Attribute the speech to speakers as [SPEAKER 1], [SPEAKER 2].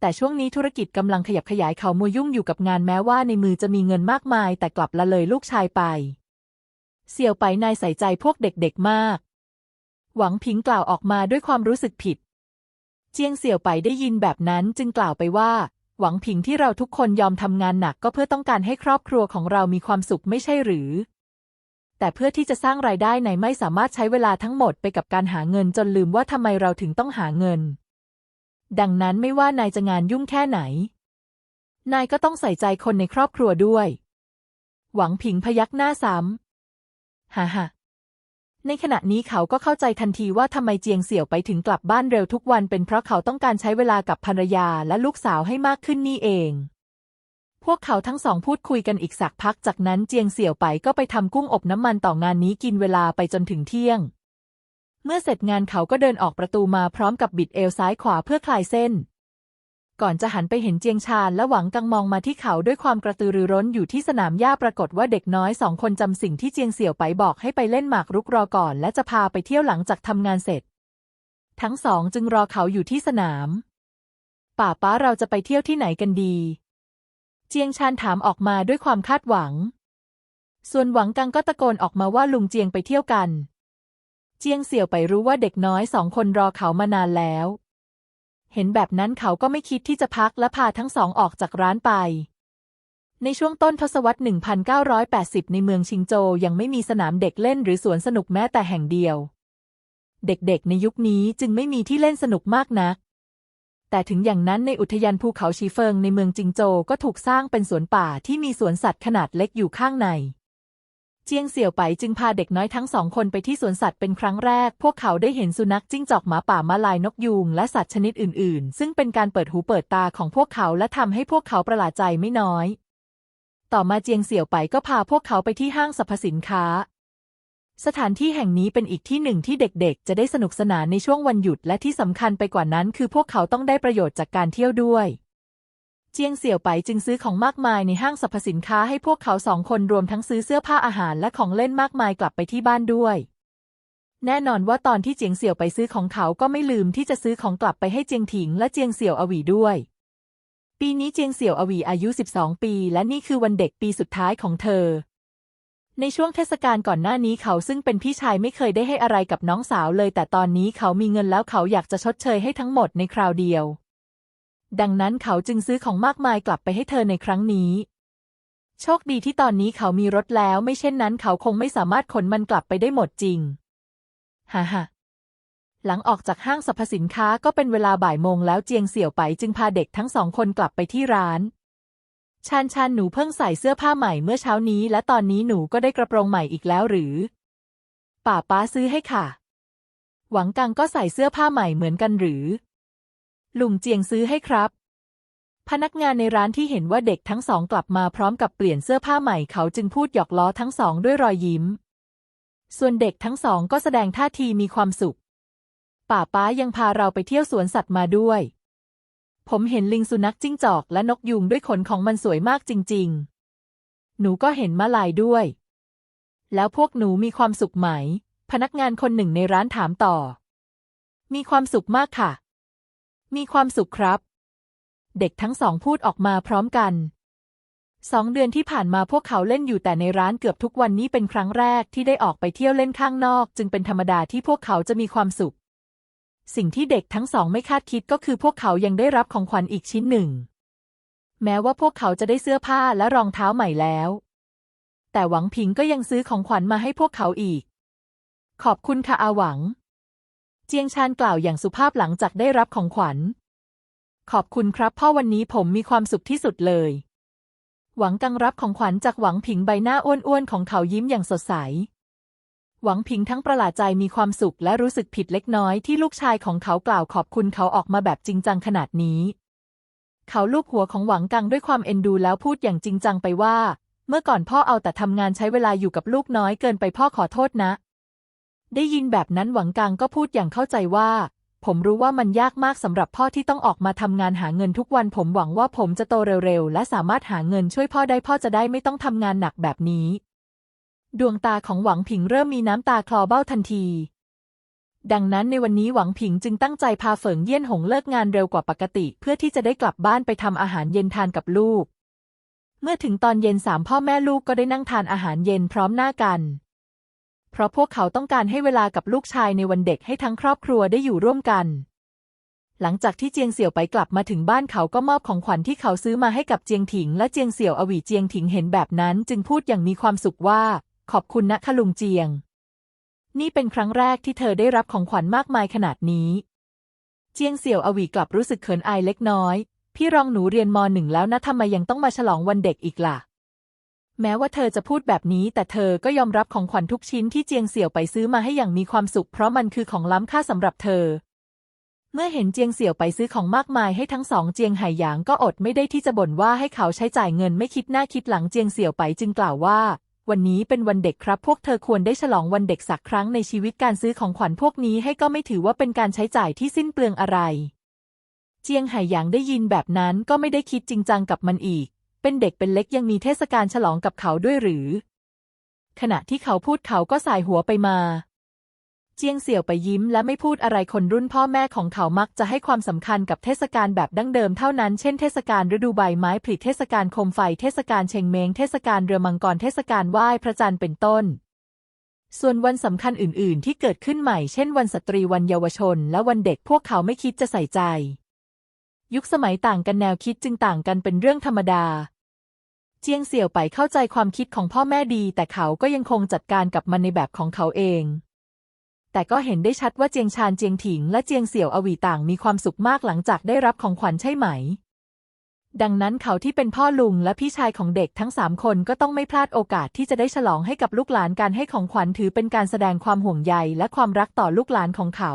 [SPEAKER 1] แต่ช่วงนี้ธุรกิจกำลังขยับขยายเขามัวยุ่งอยู่กับงานแม้ว่าในมือจะมีเงินมากมาย แต่กลับละเลยลูกชายไป เสี่ยวไปนายใส่ใจพวกเด็กๆมาก หวังพิงกล่าวออกมาด้วยความรู้สึกผิด เจียงเสี่ยวไปได้ยินแบบนั้นจึงกล่าวไปว่า หวังพิงที่เราทุกคนยอมทำงานหนักก็เพื่อต้องการให้ครอบครัวของเรามีความสุขไม่ใช่หรือ แต่เพื่อที่จะสร้างรายได้ในไม่สามารถใช้เวลาทั้งหมดไปกับการหาเงินจนลืมว่าทำไมเราถึงต้องหาเงิน ดังนั้นไม่ว่านายจะงานยุ่งแค่ไหน นายก็ต้องใส่ใจคนในครอบครัวด้วย หวังผิงพยักหน้าซ้ำฮ่าฮ่าในขณะนี้เขาก็เข้าใจทันทีว่าทำไมเจียงเสี่ยวไปถึงกลับบ้านเร็วทุกวันเป็นเพราะเขาต้องการใช้เวลากับภรรยาและลูกสาวให้มากขึ้นนี่เอง พวกเขาทั้งสองพูดคุยกันอีกสักพักจากนั้นเจียงเสี่ยวไปก็ไปทำกุ้งอบน้ำมันต่องานนี้กินเวลาไปจนถึงเที่ยง เมื่อเสร็จงานเขาก็เดินออกประตูมาพร้อมกับบิดเอวซ้ายขวาเพื่อคลายเส้น ก่อนจะหันไปเห็นเจียงชาญและหวังกังมองมาที่เขาด้วยความกระตือรือร้นอยู่ที่สนามหญ้าปรากฏว่าเด็กน้อยสองคนจำสิ่งที่เจียงเสี่ยวไปบอกให้ไปเล่นหมากรุกรอก่อน และจะพาไปเที่ยวหลังจากทำงานเสร็จ ทั้งสองจึงรอเขาอยู่ที่สนาม ป่าป้าเราจะไปเที่ยวที่ไหนกันดี เจียงชานถามออกมาด้วยความคาดหวัง ส่วนหวังกังก็ตะโกนออกมาว่าลุงเจียงไปเที่ยวกัน เจียงเสี่ยวไปรู้ว่าเด็กน้อยสองคนรอเขามานานแล้ว เห็นแบบนั้นเขาก็ไม่คิดที่จะพักและพาทั้งสองออกจากร้านไป ในช่วงต้นทศวรรษ 1980 ในเมืองชิงโจวยังไม่มีสนามเด็กเล่นหรือสวนสนุกแม้แต่แห่งเดียว เด็กๆ ในยุคนี้จึงไม่มีที่เล่นสนุกมากนัก แต่ถึงอย่างนั้นในอุทยานภูเขาชีเฟิงในเมืองจิงโจวก็ถูกสร้างเป็นสวนป่าที่มีสวนสัตว์ขนาดเล็กอยู่ข้างใน เจียงเสี่ยวไปจึงพาเด็กน้อยทั้งสองคนไปที่สวนสัตว์เป็นครั้งแรก พวกเขาได้เห็นสุนัขจิ้งจอกหมาป่ามาลายนกยูงและสัตว์ชนิดอื่น ๆ ซึ่งเป็นการเปิดหูเปิดตาของพวกเขาและทำให้พวกเขาประหลาดใจไม่น้อย ต่อมาเจียงเสี่ยวไปก็พาพวกเขาไปที่ห้างสรรพสินค้า สถานที่แห่งนี้เป็นอีกที่หนึ่งที่เด็กๆ จะได้สนุกสนานในช่วงวันหยุดและที่สำคัญไปกว่านั้น คือพวกเขาต้องได้ประโยชน์จากการเที่ยวด้วย จียงเสี่ยวไปจึงซื้อของมากมายในห้างสรรพสินค้าให้พวกเขาสองคนรวมทั้งซื้อเสื้อผ้าอาหารและของเล่นมากมายกลับไปที่บ้านด้วย แน่นอนว่าตอนที่เจียงเสี่ยวไปซื้อของเขาก็ไม่ลืมที่จะซื้อของกลับไปให้เจียงถิงและเจียงเสี่ยวอวีด้วย ปีนี้เจียงเสี่ยวอวีอายุ 12 ปี และนี่คือวันเด็กปีสุดท้ายของเธอ ในช่วงเทศกาลก่อนหน้านี้เขาซึ่งเป็นพี่ชายไม่เคยได้ให้อะไรกับน้องสาวเลย แต่ตอนนี้เขามีเงินแล้วเขาอยากจะชดเชยให้ทั้งหมดในคราวเดียว ดังนั้นเขาจึงซื้อของมากมายกลับไปให้เธอในครั้งนี้ โชคดีที่ตอนนี้เขามีรถแล้วไม่เช่นนั้นเขาคงไม่สามารถขนมันกลับไปได้หมดจริง ฮ่าฮ่าหลังออกจากห้างสรรพสินค้าก็เป็นเวลาบ่ายโมงแล้วเจียงเสี่ยวไปจึงพาเด็กทั้งสองคนกลับไปที่ร้านชานชานหนูเพิ่งใส่เสื้อผ้าใหม่เมื่อเช้านี้ และตอนนี้หนูก็ได้กระโปรงใหม่อีกแล้วหรือ ป่าป้าซื้อให้ค่ะ หวังกังก็ใส่เสื้อผ้าใหม่เหมือนกันหรือ ลุงเจียงซื้อให้ครับ พนักงานในร้านที่เห็นว่าเด็กทั้งสองกลับมาพร้อมกับเปลี่ยนเสื้อผ้าใหม่เขาจึงพูดหยอกล้อทั้งสองด้วยรอยยิ้ม ส่วนเด็กทั้งสองก็แสดงท่าทีมีความสุข ป่าป้ายังพาเราไปเที่ยวสวนสัตว์มาด้วย ผมเห็นลิงสุนัขจิ้งจอกและนกยูงด้วยขนของมันสวยมากจริง ๆ หนูก็เห็นมาลายด้วย แล้วพวกหนูมีความสุขไหม พนักงานคนหนึ่งในร้านถามต่อ มีความสุขมากค่ะ มีความสุขครับ เด็กทั้งสองพูดออกมาพร้อมกันสองเดือนที่ผ่านมาพวกเขาเล่นอยู่แต่ในร้านเกือบทุกวันนี้เป็นครั้งแรกที่ได้ออกไปเที่ยวเล่นข้างนอก จึงเป็นธรรมดาที่พวกเขาจะมีความสุข สิ่งที่เด็กทั้งสองไม่คาดคิดก็คือพวกเขายังได้รับของขวัญอีกชิ้นหนึ่ง แม้ว่าพวกเขาจะได้เสื้อผ้าและรองเท้าใหม่แล้ว แต่หวังพิงก็ยังซื้อของขวัญมาให้พวกเขาอีก ขอบคุณค่ะอาหวัง เจียงชานกล่าวอย่างสุภาพหลังจากได้รับของขวัญ ขอบคุณครับพ่อวันนี้ผมมีความสุขที่สุดเลย หวังกังรับของขวัญจากหวังผิงใบหน้าอ้วนๆของเขายิ้มอย่างสดใส หวังผิงทั้งประหลาดใจมีความสุขและรู้สึกผิดเล็กน้อยที่ลูกชายของเขากล่าวขอบคุณเขาออกมาแบบจริงจังขนาดนี้ เขาลูบหัวของหวังกังด้วยความเอ็นดูแล้วพูดอย่างจริงจังไปว่า เมื่อก่อนพ่อเอาแต่ทำงานใช้เวลาอยู่กับลูกน้อยเกินไปพ่อขอโทษนะ ได้ยินแบบนั้นหวังกังก็พูดอย่างเข้าใจว่า ผมรู้ว่ามันยากมากสำหรับพ่อที่ต้องออกมาทำงานหาเงินทุกวัน ผมหวังว่าผมจะโตเร็วๆ และสามารถหาเงินช่วยพ่อได้พ่อจะได้ไม่ต้องทำงานหนักแบบนี้ ดวงตาของหวังผิงเริ่มมีน้ำตาคลอเบ้าทันที ดังนั้นในวันนี้หวังผิงจึงตั้งใจพาเฟิงเยี่ยนหงเลิกงานเร็วกว่าปกติ เพื่อที่จะได้กลับบ้านไปทำอาหารเย็นทานกับลูก เมื่อถึงตอนเย็นสามพ่อแม่ลูกก็ได้นั่งทานอาหารเย็นพร้อมหน้ากัน เพราะพวกเขาต้องการให้เวลากับลูกชายในวันเด็กให้ทั้งครอบครัวได้อยู่ร่วมกัน หลังจากที่เจียงเสี่ยวไปกลับมาถึงบ้านเขาก็มอบของขวัญที่เขาซื้อมาให้กับเจียงถิง และเจียงเสี่ยวอวีเจียงถิงเห็นแบบนั้น จึงพูดอย่างมีความสุขว่า ขอบคุณนะคะลุงเจียง นี่เป็นครั้งแรกที่เธอได้รับของขวัญมากมายขนาดนี้ เจียงเสี่ยวอวีกลับรู้สึกเขินอายเล็กน้อย พี่รองหนูเรียนมหนึ่งแล้วนะทำไมยังต้องมาฉลองวันเด็กอีกล่ะ แม้ว่าเธอจะพูดแบบนี้ แต่เธอก็ยอมรับของขวัญทุกชิ้นที่เจียงเสี่ยวไปซื้อมาให้อย่างมีความสุข เพราะมันคือของล้ำค่าสำหรับเธอ เมื่อเห็นเจียงเสี่ยวไปซื้อของมากมายให้ทั้งสองเจียงไห่หยางก็อดไม่ได้ที่จะบ่นว่าให้เขาใช้จ่ายเงินไม่คิดหน้าคิดหลังเจียงเสี่ยวไปจึงกล่าวว่า วันนี้เป็นวันเด็กครับ พวกเธอควรได้ฉลองวันเด็กสักครั้งในชีวิตการซื้อของขวัญพวกนี้ให้ก็ไม่ถือว่าเป็นการใช้จ่ายที่สิ้นเปลืองอะไร เจียงไห่หยางได้ยินแบบนั้นก็ไม่ได้คิดจริงจังกับมันอีก เป็นเด็กเป็นเล็กยังมีเทศกาลฉลองกับเขาด้วยหรือ ขณะที่เขาพูดเขาก็สายหัวไปมา เจียงเสี่ยวไปยิ้มและไม่พูดอะไรคนรุ่นพ่อแม่ของเขามักจะให้ความสำคัญกับเทศกาลแบบดั้งเดิมเท่านั้น เช่นเทศกาลฤดูใบไม้ผลิเทศกาลโคมไฟเทศกาลเชงเมงเทศกาลเรือมังกรเทศกาลไหว้พระจันทร์เป็นต้นส่วนวันสำคัญอื่น ๆ ที่เกิดขึ้นใหม่ เช่นวันสตรีวันเยาวชน และวันเด็กพวกเขาไม่คิดจะใส่ใจ ยุคสมัยต่างกันแนวคิดจึงต่างกันเป็นเรื่องธรรมดา เจียงเสี่ยวไปเข้าใจความคิดของพ่อแม่ดี แต่เขาก็ยังคงจัดการกับมันในแบบของเขาเอง แต่ก็เห็นได้ชัดว่าเจียงชานเจียงถิง และเจียงเสี่ยวอวีต่างมีความสุขมากหลังจากได้รับของขวัญใช่ไหม ดังนั้นเขาที่เป็นพ่อลุงและพี่ชายของเด็กทั้งสามคนก็ต้องไม่พลาดโอกาสที่จะได้ฉลองให้กับลูกหลานการให้ของขวัญถือเป็นการแสดงความห่วงใยและความรักต่อลูกหลานของเขา